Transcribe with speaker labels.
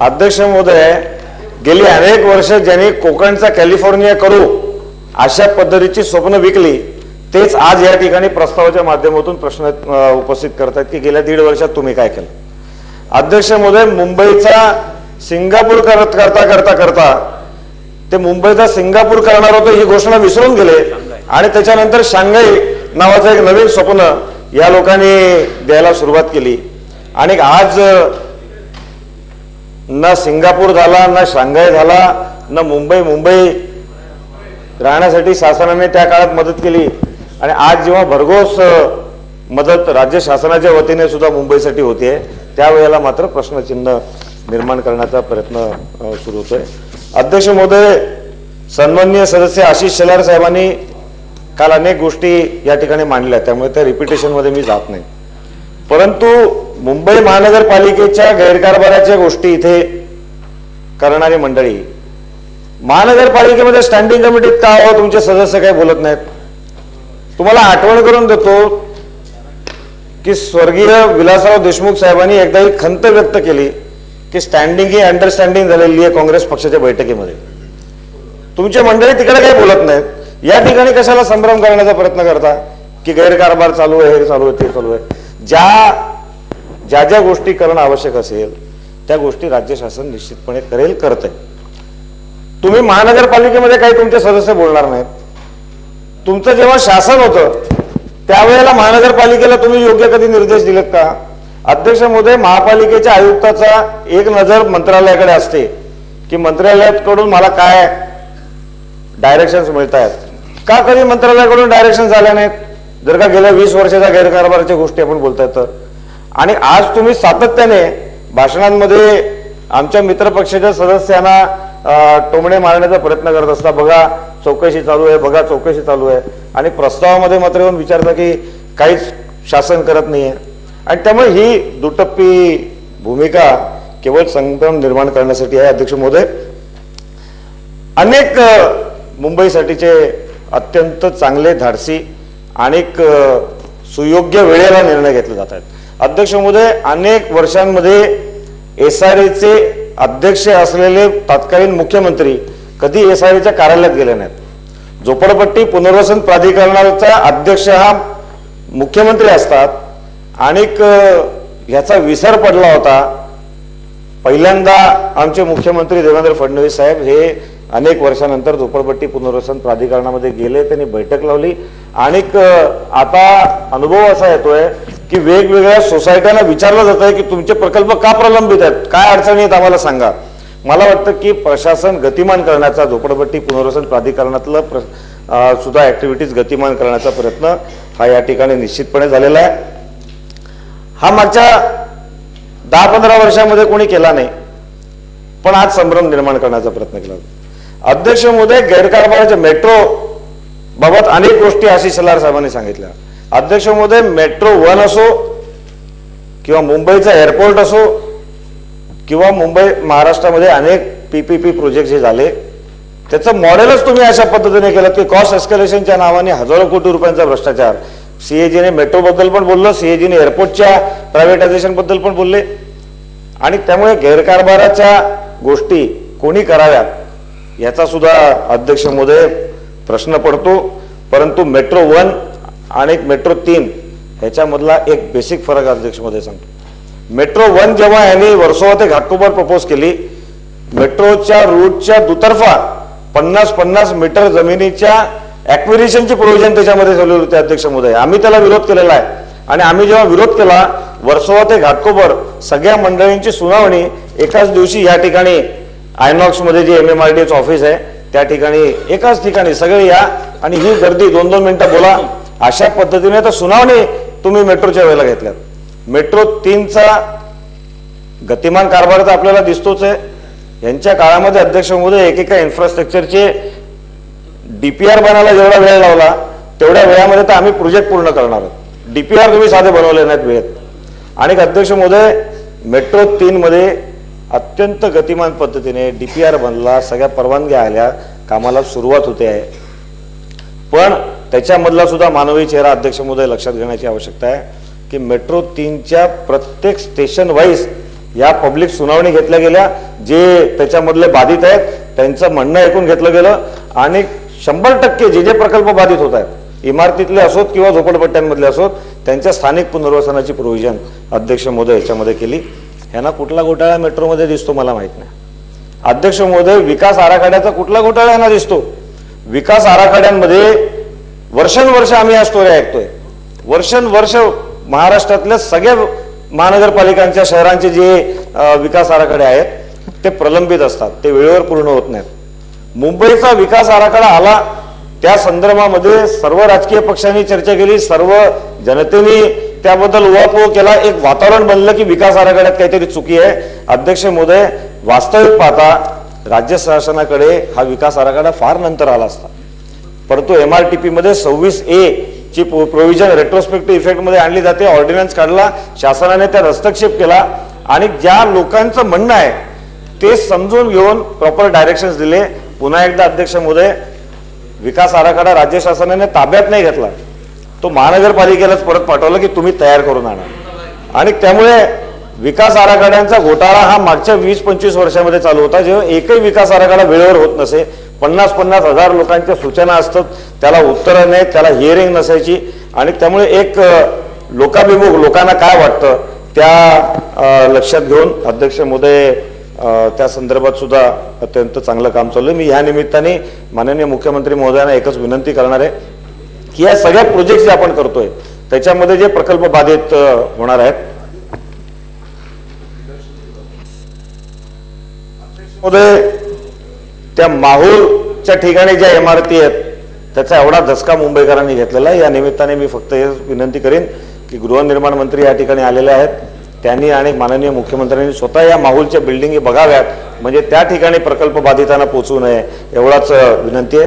Speaker 1: अध्यक्ष महोदय गेली अनेक वर्ष ज्यांनी कोकणचा कॅलिफोर्निया करू अशा पद्धतीची स्वप्न विकली तेच आज या ठिकाणी प्रस्तावाच्या माध्यमातून प्रश्न उपस्थित करतात की गेल्या दीड वर्षात तुम्ही काय केलं? अध्यक्ष महोदय मुंबईचा सिंगापूर करत करता करता करता ते मुंबईचा सिंगापूर करणार होतं ही घोषणा विसरून गेले आणि त्याच्यानंतर शांघाई नावाचं एक नवीन स्वप्न या लोकांनी द्यायला सुरुवात केली. आणि आज ना सिंगापूर झाला ना शांघाय झाला ना मुंबई मुंबई. राहण्यासाठी शासनाने त्या काळात मदत केली. आणि आज जेव्हा भरघोस मदत राज्य शासनाच्या वतीने सुद्धा मुंबईसाठी होते त्यावेळेला मात्र प्रश्नचिन्ह निर्माण करण्याचा प्रयत्न सुरू होतोय. अध्यक्ष महोदय सन्माननीय सदस्य आशिष शेलार साहेबांनी काल अनेक गोष्टी या ठिकाणी मांडल्या त्यामुळे त्या रिपिटेशनमध्ये मी जात नाही. परंतु मुंबई महानगरपालिकेच्या गैरकारभाराच्या गोष्टी इथे करणारी मंडळी. महानगरपालिकेमध्ये स्टँडिंग कमिटीत का हो तुमचे सदस्य काही बोलत नाहीत. तुम्हाला आठवण करून देतो की स्वर्गीय विलासराव देशमुख साहेबांनी एकदा ही खंत व्यक्त केली की स्टँडिंग ही अंडरस्टँडिंग झालेली आहे काँग्रेस पक्षाच्या बैठकीमध्ये. तुमची मंडळी तिकडे काही बोलत नाहीत. या ठिकाणी कशाला संभ्रम करण्याचा प्रयत्न करता की गैरकारभार चालू आहे हे चालू आहे ते चालू आहे. ज्या ज्या ज्या गोष्टी करणं आवश्यक असेल त्या गोष्टी राज्य शासन निश्चितपणे करेल करतंय. तुम्ही महानगरपालिकेमध्ये काही तुमचे सदस्य बोलणार नाहीत. तुमचं जेव्हा शासन होतं त्यावेळेला महानगरपालिकेला तुम्ही योग्य कधी निर्देश दिलेत का? अध्यक्ष महोदय महापालिकेच्या आयुक्ताचा एक नजर मंत्रालयाकडे असते की मंत्रालयाकडून मला काय डायरेक्शन्स मिळत आहेत का कधी मंत्रालयाकडून डायरेक्शन झाल्या नाहीत? जर का गेल्या वीस वर्षाच्या गैरकारभाराच्या गोष्टी आपण बोलताय तर? आणि आज तुम्ही सातत्याने भाषणांमध्ये आमच्या मित्रपक्षाच्या सदस्यांना टोमणे मारण्याचा प्रयत्न करत असता. बघा चौकशी चालू आहे बघा चौकशी चालू आहे. आणि प्रस्तावामध्ये मात्र येऊन विचारता की काहीच शासन करत नाहीये. आणि त्यामुळे ही दुटप्पी भूमिका केवळ संक्रम निर्माण करण्यासाठी आहे अध्यक्ष महोदय. अनेक मुंबईसाठीचे अत्यंत चांगले धाडसी अनेक सुयोग्य वेळेला निर्णय घेतले जात आहेत. अध्यक्ष महोदय अनेक वर्षांमध्ये एस आर एचे अध्यक्ष असलेले तत्कालीन मुख्यमंत्री कधी एस आर एच्या कार्यालयात गेले नाहीत. झोपडपट्टी पुनर्वसन प्राधिकरणाचा अध्यक्ष हा मुख्यमंत्री असतात. आणि ह्याचा विसर पडला होता. पहिल्यांदा आमचे मुख्यमंत्री देवेंद्र फडणवीस साहेब हे अनेक वर्षानंतर झोपडपट्टी पुनर्वसन प्राधिकरणामध्ये गेले त्यांनी बैठक लावली. आणि आता अनुभव असा येतोय की वेगवेगळ्या सोसायट्यांना विचारलं जात आहे की तुमचे प्रकल्प का प्रलंबित आहेत? काय अडचणी आहेत आम्हाला सांगा. मला वाटतं की प्रशासन गतिमान करण्याचा झोपडपट्टी पुनर्वसन प्राधिकरणातलं प्र सुद्धा ऍक्टिव्हिटीज गतिमान करण्याचा प्रयत्न हा या ठिकाणी निश्चितपणे झालेला आहे. हा मागच्या दहा पंधरा वर्षामध्ये कोणी केला नाही पण आज संभ्रम निर्माण करण्याचा प्रयत्न केला. अध्यक्ष महोदय गैरकारभाराच्या मेट्रो बाबत अनेक गोष्टी आशिष सल्लार साहेबांनी सांगितल्या. अध्यक्ष महोदय मेट्रो वन असो किंवा मुंबईचा एअरपोर्ट असो किंवा मुंबई महाराष्ट्रामध्ये अनेक पीपीपी प्रोजेक्ट जे झाले. त्याचं मॉडेलच तुम्ही अशा पद्धतीने केलं की कॉस्ट एस्कलेशनच्या नावाने हजारो कोटी रुपयांचा भ्रष्टाचार. सीएजीने मेट्रोबद्दल पण बोललं सीएजीने एअरपोर्टच्या प्रायव्हेटायझेशनबद्दल पण बोलले. आणि त्यामुळे गैरकारभाराच्या गोष्टी कोणी कराव्यात याचा सुद्धा अध्यक्ष महोदय प्रश्न पडतो परंतु मेट्रो वन आणि मेट्रो तीन ह्याच्यामधला एक बेसिक फरक अध्यक्षमध्ये सांगतो. मेट्रो वन जेव्हा यांनी वर्सोवा ते घाटकोपर प्रपोज केली मेट्रोच्या रूटच्या दुतर्फा पन्नास पन्नास मीटर जमिनीच्या ॲक्विरेशनचे प्रोव्हिजन त्याच्यामध्ये ठेवलेले होते अध्यक्ष महोदय आम्ही त्याला विरोध केलेला आहे. आणि आम्ही जेव्हा विरोध केला वर्सोवा ते घाटकोपर सगळ्या मंडळींची सुनावणी एकाच दिवशी या ठिकाणी आयनॉक्समध्ये जे M M R D office आहे त्या ठिकाणी एकाच ठिकाणी सगळे या आणि ही गर्दी दोन दोन मिनिटं बोला. अशा पद्धतीने तर सुनावणी तुम्ही मेट्रोच्या वेळेला घेतल्यात. मेट्रो तीनचा गतिमान कारभार तर आपल्याला दिसतोच आहे. यांच्या काळामध्ये अध्यक्ष महोदय एकेका इन्फ्रास्ट्रक्चरचे डीपीआर बनायला जेवढा वेळ लावला तेवढ्या वेळामध्ये तर आम्ही प्रोजेक्ट पूर्ण करणार आहोत. डीपीआर तुम्ही साधे बनवले नाहीत वेळेत. आणि अध्यक्ष महोदय मेट्रो तीन मध्ये अत्यंत गतिमान पद्धतीने डीपीआर बनला सगळ्या परवानग्या आल्या कामाला सुरुवात होते आहे. पण त्याच्यामधला सुद्धा मानवी चेहरा अध्यक्ष महोदय लक्षात घेण्याची आवश्यकता आहे की मेट्रो तीनच्या प्रत्येक स्टेशन वाईज या पब्लिक सुनावणी घेतल्या गेल्या जे त्याच्यामधले बाधित आहेत त्यांचं म्हणणं ऐकून घेतलं गेलं आणि शंभर टक्के जे जे प्रकल्प बाधित होत आहेत इमारतीतले असोत किंवा झोपडपट्ट्यांमधले असोत त्यांच्या स्थानिक पुनर्वसनाची प्रोव्हिजन अध्यक्ष महोदय याच्यामध्ये केली. ह्यांना कुठला घोटाळा मेट्रोमध्ये दिसतो मला माहीत नाही. अध्यक्ष महोदय विकास आराखड्याचा कुठला घोटाळा यांना दिसतो? विकास आराखड्यांमध्ये वर्षानुवर्ष आम्ही या स्टोरी ऐकतोय. वर्षानुवर्ष महाराष्ट्रातल्या सगळ्या महानगरपालिकांच्या शहरांचे जे विकास आराखडे आहेत ते प्रलंबित असतात. ते वेळेवर पूर्ण होत नाहीत. मुंबईचा विकास आराखडा आला त्या संदर्भामध्ये सर्व राजकीय पक्षांनी चर्चा केली सर्व जनतेने त्याबद्दल उहापोह केला. एक वातावरण बनलं की विकास आराखड्यात काहीतरी चुकी आहे. अध्यक्ष मोदय वास्तविक पाहता राज्य शासनाकडे हा विकास आराखडा फार नंतर आला असता. परंतु एम आर टी पी मध्ये सव्वीस ए ची प्रोव्हिजन रेट्रोस्पेक्टिव्ह इफेक्टमध्ये आणली जाते. ऑर्डिनन्स काढला. शासनाने त्यात हस्तक्षेप केला. आणि ज्या लोकांचं म्हणणं आहे ते समजून घेऊन प्रॉपर डायरेक्शन्स दिले. पुन्हा एकदा अध्यक्ष मोदय विकास आराखडा राज्य शासनाने ताब्यात नाही घेतला. तो महानगरपालिकेलाच परत पाठवला की तुम्ही तयार करून आणा. आणि त्यामुळे विकास आराखड्यांचा घोटाळा हा मागच्या वीस पंचवीस वर्षामध्ये चालू होता. जेव्हा एकही विकास आराखडा वेळेवर होत नसे पन्नास पन्नास हजार लोकांच्या सूचना असतात त्याला उत्तरं नाहीत त्याला हिअरिंग नसायची. आणि त्यामुळे एक लोकाभिमुख लोकांना काय वाटतं त्या लक्षात घेऊन अध्यक्ष मोदय त्या संदर्भात सुद्धा अत्यंत चांगलं काम चालू आहे. मी ह्या निमित्ताने माननीय मुख्यमंत्री महोदयांना एकच विनंती करणार आहे. की या सगळ्या प्रोजेक्ट जे आपण करतोय त्याच्यामध्ये जे प्रकल्प बाधित होणार आहेत. त्या माहूरच्या ठिकाणी ज्या इमारती आहेत त्याचा एवढा धसका मुंबईकरांनी घेतलेला आहे. या निमित्ताने मी फक्त हे विनंती करेन की गृहनिर्माण मंत्री या ठिकाणी आलेले आहेत. त्यांनी आणि माननीय मुख्यमंत्र्यांनी स्वतः या माहूलच्या बिल्डिंगी बघाव्यात. म्हणजे त्या ठिकाणी प्रकल्प बाधितांना पोचू नये एवढाच विनंती आहे.